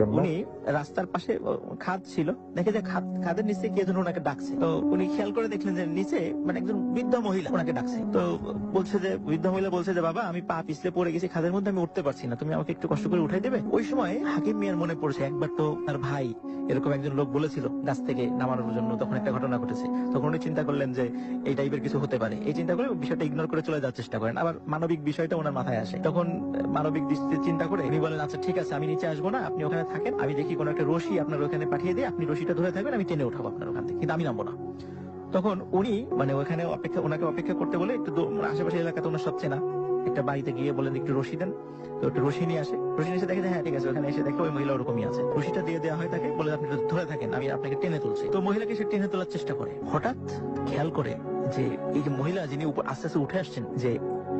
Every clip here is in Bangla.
উনি রাস্তার পাশে খাদ ছিল। দেখে যে খাদ, খাদের নিচে কে যেন ওনাকে ডাকছে। তো উনি খেয়াল করে দেখলেন যে নিচে মানে একজন বৃদ্ধ মহিলা ওনাকে ডাকছে। তো বলছে যে, বৃদ্ধ মহিলা বলছে যে, বাবা, আমি পা পিছলে পড়ে গেছি, খাদের মধ্যে আমি উঠতে পারছি না। তুমি আমাকে একটু কষ্ট করে উঠাই দেবে? ওই সময় হাকিম মিয়ার মনে পড়ছে, একবার তো তার ভাই এরকম একজন লোক বলেছিল, গাছ থেকে নামানোর জন্য তখন একটা ঘটনা ঘটেছে। তখন উনি চিন্তা করলেন যে, এই টাইপের কিছু হতে পারে। এই চিন্তা করে বিষয়টা ইগনোর করে চলে যাওয়ার চেষ্টা করেন। আবার মানবিক বিষয়টা ওনার মাথায় আসে। তখন, মানবিক দৃষ্টিতে চিন্তা করে উনি বলেন আচ্ছা ঠিক আছে, আমি নিচে আসব না। আপনি ওখানে থাকেন, আমি দেখি কোনো একটা রশি আপনার ওখানে পাঠিয়ে দিই আপনি রশিটা ধরে থাকবেন, আমি টেনে উঠাবো আপনার ওখান থেকে, কিন্তু আমি নামবো না। তখন উনি মানে ওখানে অপেক্ষা, ওনাকে অপেক্ষা করতে বলে একটু মানে আশেপাশে এলাকাতে ওনার সব চেনা, একটা বাড়িতে গিয়ে বলেন একটু রশি দেন, তো একটু রশি নিয়ে আসে, রশি নিয়ে এসে দেখে হ্যাঁ ঠিক আছে, ওখানে এসে দেখে ওই মহিলা ওরকমই আছে। রশিটা দিয়ে দেওয়া হয় তাকে বলে আপনি ধরে থাকেন, আমি আপনাকে টেনে তুলছি। তো মহিলাকে সে টেনে তোলার চেষ্টা করে। হঠাৎ খেয়াল করে যে এই যে মহিলা যিনি আস্তে আস্তে উঠে আসছেন, যে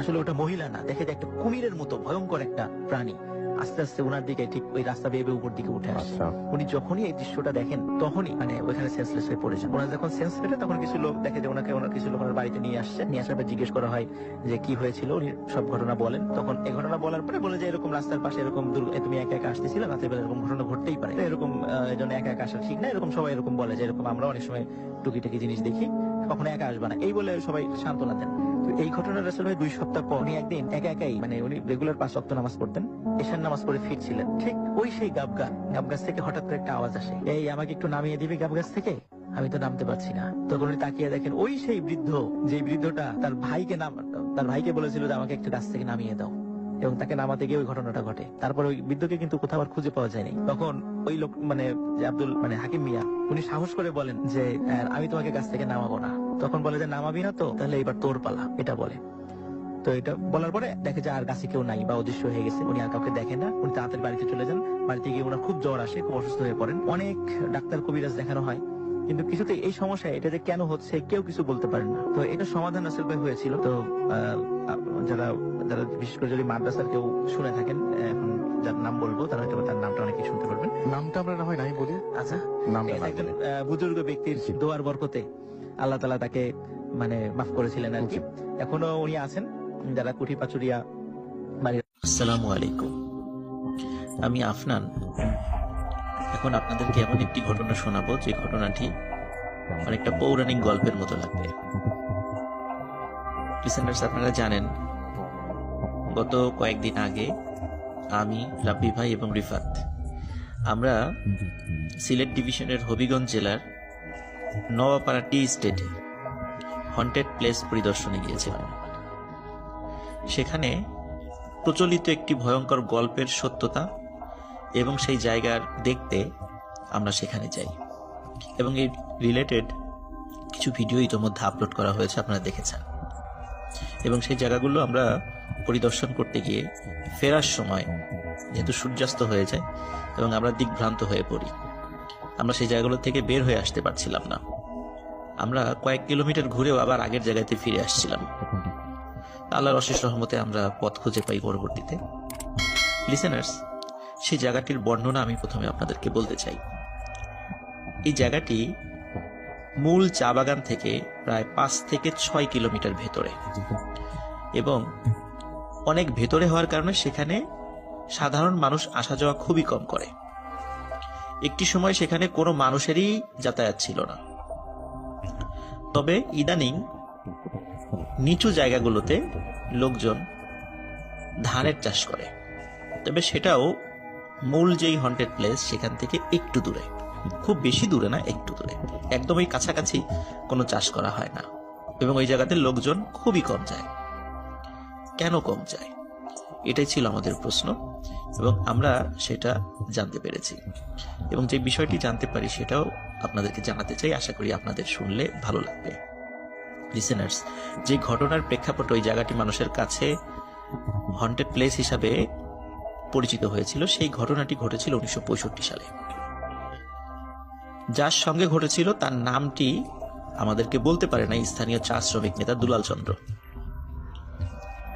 আসলে ওটা মহিলা না, দেখে যে একটা কুমিরের মতো ভয়ঙ্কর একটা প্রাণী। আস্তে আস্তে ওনার দিকে ঠিক ওই রাস্তা বেয়ে উপর দিকে উঠে আসছে আচ্ছা। উনি যখনই এই দৃশ্যটা দেখেন তখনই মানে ওখানে সেন্সলেস হয়ে পড়ে যান। ওনার যখন সেন্স ফেলে তখন কিছু লোক দেখে যে ওনাকে ওনার কিছু লোক ওনার বাড়িতে নিয়ে আসছে। নিয়ে আসার পর জিজ্ঞেস করা হয় যে কি হয়েছিল? উনি সব ঘটনা বলেন। তখন এই ঘটনা বলার পরে বলে যে এরকম রাস্তার পাশে এরকম তুমি একা একা আসতেছিলে রাতের বেলা এরকম ঘটনা ঘটতেই পারে। এরকম জন্য একা একা আসা ঠিক না। এরকম সবাই এরকম বলে যে এরকম আমরা অনেক সময় টুকিটাকি জিনিস দেখি। কখনো একা আসবে না। এই বলে সবাই সান্ত্বনা দেন। তো এই ঘটনার আসলে হয় দুই সপ্তাহ পর উনি একদিন একা একাই মানে উনি রেগুলার পাঁচ সপ্তাহ নামাজ পড়তেন, এশার নামাজ পড়ে ফিরছিলেন। ঠিক ওই সেই গাবগা গাবগাছ থেকে হঠাৎ করে একটা আওয়াজ আসে। এই, আমাকে একটু নামিয়ে দিবি গাবগাছ থেকে? আমি তো নামতে পারছি না। তখন উনি তাকিয়ে দেখেন ওই সেই বৃদ্ধ, যে বৃদ্ধটা তার ভাইকে নাম, তার ভাইকে বলেছিল যে, আমাকে একটু গাছ থেকে নামিয়ে দাও। এবং তাকে নামাতে গিয়ে ওই ঘটনাটা ঘটে। তারপর ওই বৃদ্ধকে কিন্তু কোথাও আর খুঁজে পাওয়া যায়নি। তখন ওই লোক মানে যে আব্দুল মানে হাকিম মিয়া উনি সাহস করে বলেন যে আমি তোমাকে গাছ থেকে নামাবো না। তখন বলে যে নামাবি না তো? তাহলে এবার তোর পালা। এটা বলে। তো এটা বলার পরে দেখে যে আর গাছে কেউ নাই বা অদৃশ্য হয়ে গেছে। উনি আর কাউকে দেখেন না। উনি তাড়াতাড়ি বাড়িতে চলে যান। বাড়িতে গিয়ে ওনার খুব জ্বর আসে খুব অসুস্থ হয়ে পড়েন। অনেক ডাক্তার কবিরাজ দেখানো হয়। কিন্তু কিছুতে এই সমস্যা এটা যে কেন হচ্ছে কেউ কিছু বলতে পারেন না। তো এটা সমাধান আসল ভাই হয়েছিল। তো যারা যারা বিশেষ করে যদি মাদ্রাসার কেউ শুনে থাকেন এখন যার নাম বলব তারা হয়তো তার নামটা অনেকেই শুনতে পারবেন। নামটা আমরা না হয় নাই বলি। আচ্ছা। নামটা একজন বুজুর্গ ব্যক্তির দোয়ার বরকতে আল্লাহ তালা তাকে মানে মাফ করেছিলেন আর কি। এখনও উনি আছেন যারা কুঠি পাচুরিয়া বাড়ির আসসালামু আলাইকুম। আমি আফনান। এখন আপনাদেরকে এমন একটি ঘটনা শোনাবো যে ঘটনাটি অনেকটা পৌরাণিক গল্পের মতো লাগবে। আপনারা জানেন, গত কয়েকদিন আগে আমি রাব্বি ভাই এবং রিফাত, আমরা সিলেট ডিভিশনের হবিগঞ্জ জেলার নওয়াপাড়া টি স্টেটে হন্টেড প্লেস পরিদর্শনে গিয়েছিলাম। সেখানে প্রচলিত একটি ভয়ঙ্কর গল্পের সত্যতা এবং সেই জায়গার দেখতে আমরা সেখানে যাই। এবং এই রিলেটেড কিছু ভিডিও ইতোমধ্যে আপলোড করা হয়েছে, আপনারা দেখেছেন। এবং সেই জায়গাগুলো আমরা পরিদর্শন করতে গিয়ে ফেরার সময় যেহেতু সূর্যাস্ত হয়ে যায় এবং আমরা দিকভ্রান্ত হয়ে পড়ি, আমরা সেই জায়গাগুলো থেকে বের হয়ে আসতে পারছিলাম না। আমরা কয়েক কিলোমিটার ঘুরেও আবার আগের জায়গাতে ফিরে আসছিলাম। আল্লাহর অশেষ রহমতে আমরা পথ খুঁজে পাই পরবর্তীতে। লিসেনার্স সেই জায়গাটির বর্ণনা আমি প্রথমে আপনাদেরকে বলতে চাই। এই জায়গাটি মূল চা বাগান থেকে প্রায় পাঁচ থেকে ছয় কিলোমিটার ভেতরে এবং অনেক ভেতরে হওয়ার কারণে সেখানে সাধারণ মানুষ আসা যাওয়া খুবই কম করে। একটি সময় সেখানে কোনো মানুষেরই যাতায়াত ছিল না। তবে ইদানিং নিচু জায়গাগুলোতে লোকজন ধানের চাষ করে। তবে সেটাও মূল যেই হন্টেড প্লেস সেখান থেকে একটু দূরে। খুব বেশি দূরে না, একটু দূরে। একদমই কাছাকাছি কোনো চাষ করা হয় না। এবং ওই জায়গাতে লোকজন খুবই কম যায়। কেন কম যায়? এটাই ছিল আমাদের প্রশ্ন। এবং আমরা সেটা জানতে পেরেছি। এবং যে বিষয়টি জানতে পারি সেটাও আপনাদেরকে জানাতে চাই। আশা করি আপনাদের শুনলে ভালো লাগবে। লিসেনার্স যে ঘটনার প্রেক্ষাপট ওই জায়গাটি মানুষের কাছে হন্টেড প্লেস হিসাবে পরিচিত হয়েছিল, সেই ঘটনাটি ঘটেছিল উনিশশো পঁয়ষট্টি সালে। যার সঙ্গে ঘটেছিল তার নামটি আমাদেরকে বলতে পারে না স্থানীয় চা শ্রমিক নেতা দুলাল চন্দ্র।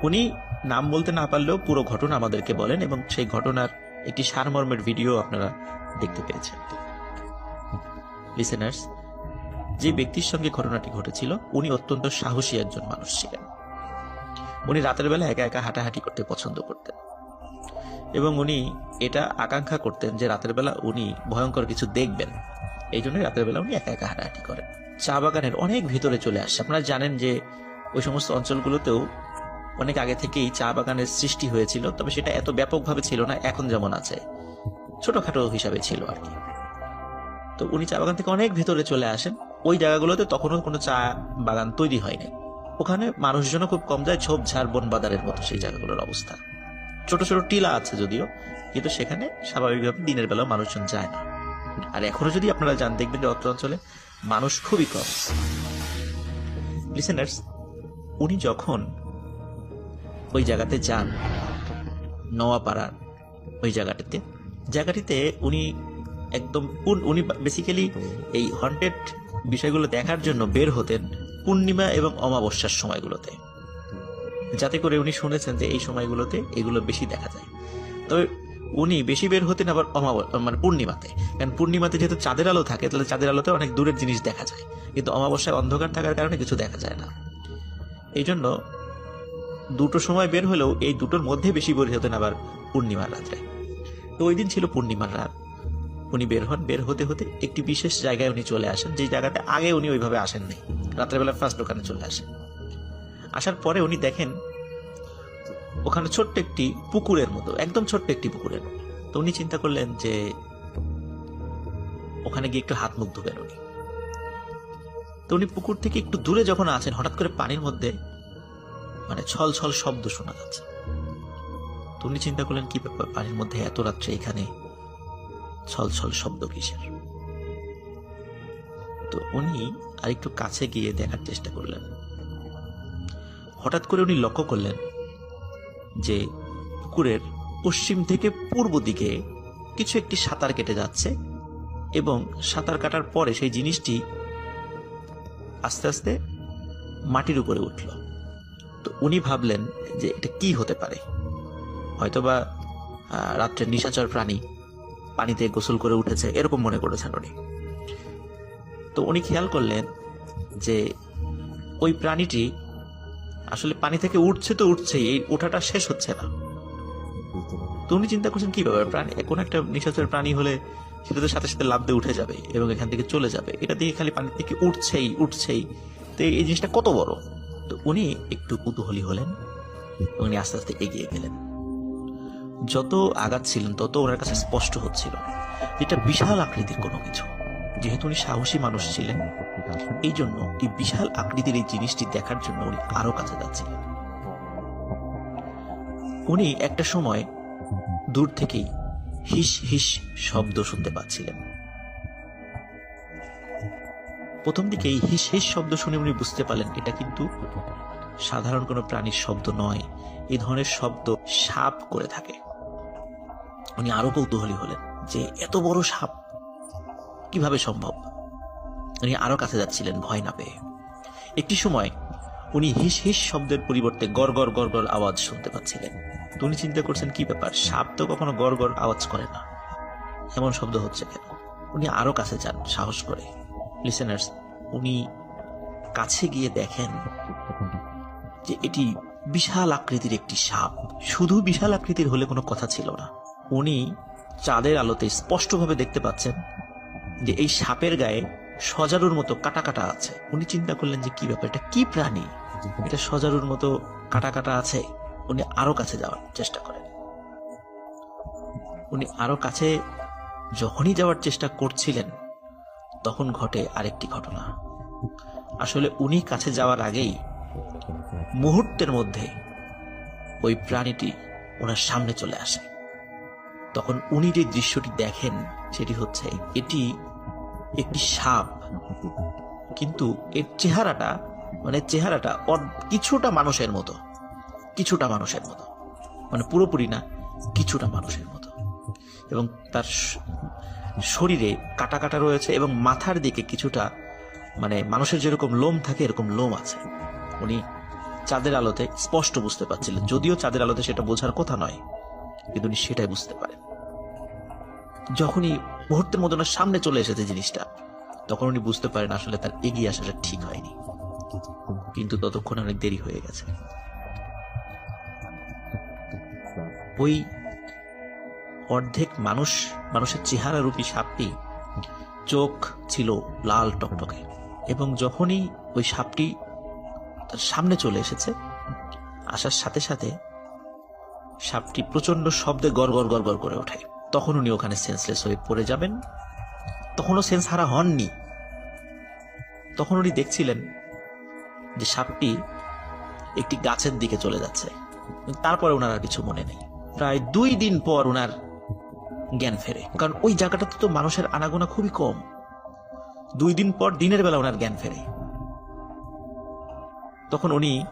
উনি নাম বলতে না পারলেও পুরো ঘটনা আমাদেরকে বলেন এবং সেই ঘটনার একটি সারমর্মের ভিডিও আপনারা দেখতে পেয়েছেন। লিসেনার্স যে ব্যক্তির সঙ্গে ঘটনাটি ঘটেছিল, উনি অত্যন্ত সাহসী একজন মানুষ ছিলেন। উনি রাতের বেলা একা একা হাঁটাহাঁটি করতে পছন্দ করতেন। এবং উনি এটা আকাঙ্ক্ষা করতেন যে রাতের বেলা উনি ভয়ঙ্কর কিছু দেখবেন। এই জন্য রাতের বেলা উনি একা একা হাঁটাহাঁটি করেন। চা বাগানের অনেক ভিতরে চলে আসছে আপনারা জানেন যে ওই সমস্ত অঞ্চলগুলোতেও অনেক আগে থেকেই চা বাগানের সৃষ্টি হয়েছিল, তবে সেটা এত ব্যাপকভাবে ছিল না, এখন যেমন আছে। ছোটখাটো হিসাবে ছিল আর কি। তো উনি চা বাগান থেকে অনেক ভিতরে চলে আসেন। ওই জায়গাগুলোতে তখনও কোনো চা বাগান তৈরি হয়নি। ওখানে মানুষজনও খুব কম যায়, ঝোপঝাড় বন বাদারের মতো সেই জায়গাগুলোর অবস্থা। ছোট ছোট টিলা আছে যদিও, কিন্তু সেখানে স্বাভাবিকভাবে দিনের বেলা মানুষজন যায় না। আর এখনও যদি আপনারা যান, দেখবেন যে অত্র অঞ্চলে মানুষ খুবই কম। লিসেনার্স উনি যখন ওই জায়গাতে যান নোয়াপাড়ার ওই জায়গাটিতে জায়গাটিতে উনি একদম উনি বেসিক্যালি এই হন্টেড বিষয়গুলো দেখার জন্য বের হতেন পূর্ণিমা এবং অমাবস্যার সময়গুলোতে। যাতে করে উনি শুনেছেন যে এই সময়গুলোতে এগুলো বেশি দেখা যায়। তবে উনি বেশি বের হতেন আবার অমাব মানে পূর্ণিমাতে। কারণ পূর্ণিমাতে যেহেতু চাঁদের আলো থাকে, তাহলে চাঁদের আলোতে অনেক দূরের জিনিস দেখা যায়। কিন্তু অমাবস্যায় অন্ধকার থাকার কারণে কিছু দেখা যায় না। এই জন্য দুটো সময় বের হলেও এই দুটোর মধ্যে বেশি বের হতেন আবার পূর্ণিমার রাত্রে। তো ওই দিন ছিল পূর্ণিমার রাত। উনি বের হন, বের হতে হতে একটি বিশেষ জায়গায় উনি চলে আসেন। যে জায়গাতে আগে উনি ওইভাবে আসেননি। রাত্রেবেলা ফার্স্ট ওখানে চলে আসেন। আসার পরে উনি দেখেন ওখানে ছোট্ট একটি পুকুরের মতো, একদম ছোট্ট একটি পুকুরের। মতো তো উনি চিন্তা করলেন যে ওখানে গিয়ে একটু হাত মুখ ধুবেন উনি। তো উনি পুকুর থেকে একটু দূরে যখন আছেন, হঠাৎ করে পানির মধ্যে মানে ছল ছল শব্দ শোনা যাচ্ছে। তো উনি চিন্তা করলেন, কি ব্যাপার? পানির মধ্যে এত রাত্রে এখানে ছল ছল শব্দ কিসের? তো উনি আরেকটু কাছে গিয়ে দেখার চেষ্টা করলেন। হঠাৎ করে উনি লক্ষ্য করলেন যে পুকুরের পশ্চিম থেকে পূর্ব দিকে কিছু একটি সাঁতার কেটে যাচ্ছে এবং সাঁতার কাটার পরে সেই জিনিসটি আস্তে আস্তে মাটির উপরে উঠল। তো উনি ভাবলেন যে এটা কি হতে পারে? হয়তোবা রাত্রে নিশাচর প্রাণী পানিতে গোসল করে উঠেছে, এরকম মনে করেছেন উনি। তো উনি খেয়াল করলেন যে ওই প্রাণীটি আসলে পানি থেকে উঠছে তো উঠছেই, এই ওঠাটা শেষ হচ্ছে না। তো উনি চিন্তা করছেন কি ব্যাপার? প্রাণী, কোন একটা নিশাচর প্রাণী হলে সেটা তো সাথে সাথে লাভ দিয়ে উঠে যাবে এবং এখান থেকে চলে যাবে। এটা দিয়ে খালি পানি থেকে উঠছেই উঠছেই। তো এই জিনিসটা কত বড়? তো উনি একটু কুতূহলী হলেন উনি আস্তে আস্তে এগিয়ে গেলেন। যত আগাচ্ছিলেন তত ওনার কাছে স্পষ্ট হচ্ছিল। এটা বিশাল আকৃতির কোনো কিছু। যেহেতু উনি সাহসী মানুষ ছিলেন এই জন্য এই বিশাল আকৃতির এই জিনিসটি দেখার জন্য উনি আরও কাছে যাচ্ছিলেন। উনি একটা সময় দূর থেকেই হিস হিস শব্দ শুনতে পাচ্ছিলেন। প্রথম দিকে এই হিস হিস শব্দ শুনে উনি বুঝতে পারলেন এটা কিন্তু সাধারণ কোনো প্রাণীর শব্দ নয় এই ধরনের শব্দ সাপ করে থাকে। উনি আরও কৌতূহলী হলেন যে এত বড় সাপ কীভাবে সম্ভব? উনি আরও কাছে যাচ্ছিলেন ভয় না পেয়ে। একটি সময় উনি হিস হিস শব্দের পরিবর্তে গড় গড় গড় আওয়াজ শুনতে পাচ্ছিলেন। উনি চিন্তা করছেন, কি ব্যাপার? সাপ তো কখনো গড় গড় আওয়াজ করে না। এমন শব্দ হচ্ছে কেন? উনি আরও কাছে যান, সাহস করে। লিসেনার্স উনি কাছে গিয়ে দেখেন যে এটি বিশাল আকৃতির একটি সাপ। শুধু বিশাল আকৃতির হলে কোনো কথা ছিল না। উনি চাঁদের আলোতে স্পষ্টভাবে দেখতে পাচ্ছেন যে এই সাপের গায়ে সজারুর মতো কাটা কাটা আছে। উনি চিন্তা করলেন যে কি ব্যাপার, এটা কি প্রাণী? এটা সজারুর মতো কাটা কাটা আছে, উনি আরও কাছে যাওয়ার চেষ্টা করেন। উনি আরও কাছে যখনই যাওয়ার চেষ্টা করছিলেন, তখন ঘটে আরেকটি ঘটনা। আসলে উনি কাছে যাওয়ার আগেই মুহূর্তের মধ্যে ওই প্রাণীটি ওনার সামনে চলে আসে। তখন উনি যে দৃশ্যটি দেখেন, সেটি হচ্ছে এটি একটি সাপ। কিন্তু এর চেহারাটা মানে চেহারাটা কিছুটা মানুষের মতো। কিছুটা মানুষের মতো। মানে পুরোপুরি না, কিছুটা মানুষের মতো। এবং তার শরীরে কাটা কাটা রয়েছে এবং মাথার দিকে কিছুটা মানে মানুষের যেরকম লোম থাকে, এরকম লোম আছে। উনি চাঁদের আলোতে স্পষ্ট বুঝতে পারছিলেন। যদিও চাঁদের আলোতে সেটা বোঝার কথা নয়, কিন্তু উনি সেটাই বুঝতে পারেন। যখনই মুহূর্তের মধ্যে ওনার সামনে চলে এসেছে জিনিসটা। তখন উনি বুঝতে পারেন আসলে তার এগিয়ে আসাটা ঠিক হয়নি। কিন্তু ততক্ষণ অনেক দেরি হয়ে গেছে। ওই অর্ধেক মানুষ, মানুষের চেহারা রূপী সাপটি চোখ ছিল লাল টকটকে। এবং যখনই ওই সাপটি তার সামনে চলে এসেছে, আসার সাথে সাথে সাপটি প্রচণ্ড শব্দে গড় গড় গড় গড় করে ওঠে। তখন উনি ওখানে সেন্সলেস হয়ে পড়ে যাবেন। তখনও সেন্স হারা হননি। তখন উনি দেখছিলেন যে সাপটি একটি গাছের দিকে চলে যাচ্ছে। তারপরে ওনার আর কিছু মনে নেই। প্রায় দুই দিন পর ওনার জ্ঞান ফেরে। কারণ ওই জায়গাটাতে তো মানুষের আনাগোনা খুবই কম। দুই দিন পর দিনের বেলা ওনার জ্ঞান ফেরে। তখন উনি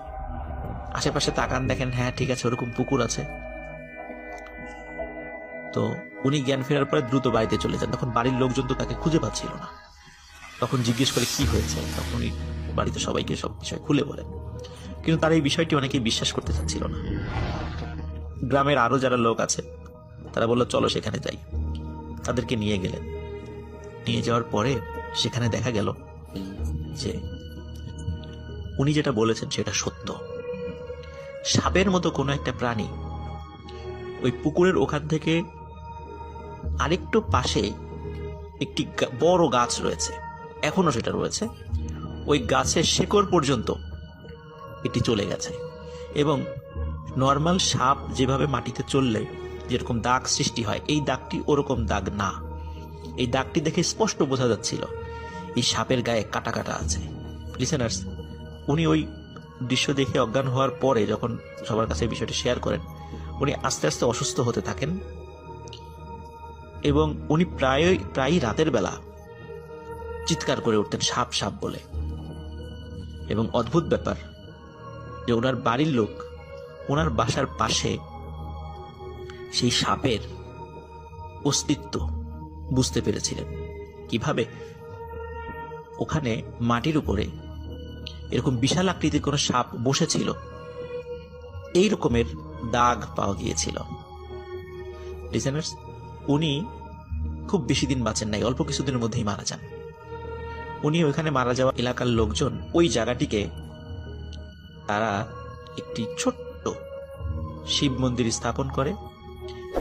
আশেপাশে তাকান, দেখেন হ্যাঁ ঠিক আছে, ওরকম পুকুর আছে। তো উনি জ্ঞান ফেরার পরে দ্রুত বাড়িতে চলে যান। তখন বাড়ির লোকজন তো তাকে খুঁজে পাচ্ছিল না। তখন জিজ্ঞেস করে কি হয়েছে? তখন উনি বাড়িতে সবাইকে সব বিষয় খুলে বলেন। কিন্তু তার এই বিষয়টি অনেকেই বিশ্বাস করতে চাচ্ছিল না। গ্রামের আরও যারা লোক আছে, তারা বলল, চলো সেখানে যাই। তাদেরকে নিয়ে গেলেন। নিয়ে যাওয়ার পরে সেখানে দেখা গেল যে উনি যেটা বলেছেন সেটা সত্য। সাপের মতো কোনো একটা প্রাণী ওই পুকুরের ওখান থেকে আরেকটু পাশে একটি বড় গাছ রয়েছে। এখনও সেটা রয়েছে। ওই গাছের শেকড় পর্যন্ত এটি চলে গেছে। এবং নর্মাল সাপ যেভাবে মাটিতে চললে যেরকম দাগ সৃষ্টি হয়, এই দাগটি ওরকম দাগ না। এই দাগটি দেখে স্পষ্ট বোঝা যাচ্ছিল, এই সাপের গায়ে কাটা কাটা আছে। লিসেনার্স উনি ওই দৃশ্য দেখে অজ্ঞান হওয়ার পরে যখন সবার কাছে বিষয়টি শেয়ার করেন, উনি আস্তে আস্তে অসুস্থ হতে থাকেন। এবং উনি প্রায়ই প্রায়ই রাতের বেলা চিৎকার করে উঠতেন সাপ সাপ বলে। এবং অদ্ভুত ব্যাপার যে ওনার বাড়ির লোক ওনার বাসার পাশে সেই সাপের অস্তিত্ব বুঝতে পেরেছিলেন। কীভাবে ওখানে মাটির উপরে এরকম বিশাল আকৃতির কোনো সাপ বসেছিল, এই রকমের দাগ পাওয়া গিয়েছিল। লিসেনার্স উনি খুব বেশি দিন বাঁচেন নাই, অল্প কিছুদিনের মধ্যেই মারা যান। উনি ওইখানে মারা যাওয়া এলাকার লোকজন ওই জায়গাটিকে তারা একটি ছোট্ট শিব মন্দির স্থাপন করে,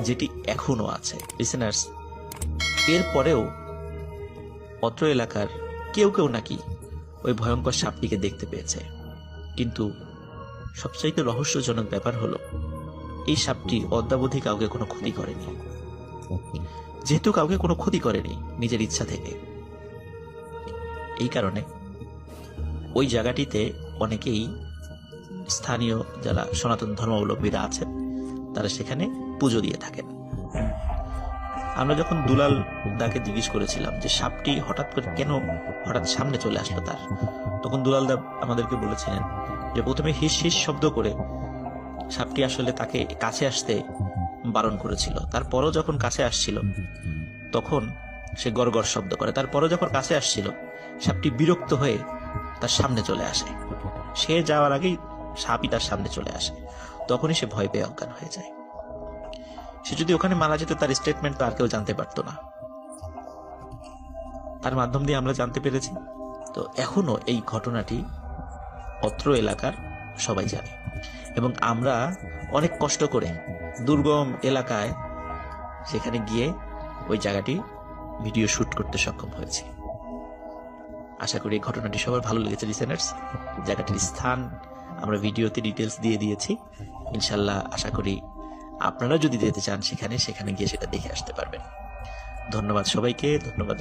যেটি এখনও আছে। লিসেনার্স এরপরেও অত্র এলাকার কেউ কেউ নাকি ওই ভয়ঙ্কর সাপটিকে দেখতে পেয়েছে। কিন্তু সবচাইতে রহস্যজনক ব্যাপার হলো, এই সাপটি অদ্যাবধি কাউকে কোনো ক্ষতি করেনি। যেহেতু কাউকে কোনো ক্ষতি করেনি নিজের ইচ্ছা থেকে। এই কারণে ওই জায়গাটিতে অনেকেই স্থানীয় যারা সনাতন ধর্মাবলম্বীরা আছেন, তারা সেখানে পুজো দিয়ে থাকেন। আমরা যখন দুলাল দাকে জিজ্ঞেস করেছিলাম যে সাপটি হঠাৎ করে কেন হঠাৎ সামনে চলে আসলো তার, তখন দুলাল দা আমাদেরকে বলেছিলেন যে প্রথমে হিস হিস শব্দ করে সাপটি আসলে তাকে কাছে আসতে বারণ করেছিল। তারপরও যখন কাছে আসছিল, তখন সে গড়গড় শব্দ করে। তারপরও যখন কাছে আসছিল, সাপটি বিরক্ত হয়ে তার সামনে চলে আসে। সে যাওয়ার আগেই সাপই তার সামনে চলে আসে। তখনই সে ভয় পেয়ে অজ্ঞান হয়ে যায়। সে যদি ওখানে মারা যেত, তার স্টেটমেন্ট তো আর কেউ জানতে পারতো না। তার মাধ্যম দিয়ে আমরা জানতে পেরেছি। তো এখনও এই ঘটনাটি অত্র এলাকার সবাই জানে। এবং আমরা অনেক কষ্ট করে দুর্গম এলাকায় সেখানে গিয়ে ওই জায়গাটি ভিডিও শুট করতে সক্ষম হয়েছি। আশা করি এই ঘটনাটি সবার ভালো লেগেছে লিসেনার্স জায়গাটির স্থান, আমরা ভিডিওতে ডিটেলস দিয়ে দিয়েছি। ইনশাল্লাহ আশা করি আপনারা যদি যেতে চান সেখানে সেখানে গিয়ে সেটা দেখে আসতে পারবেন। ধন্যবাদ সবাইকে, ধন্যবাদ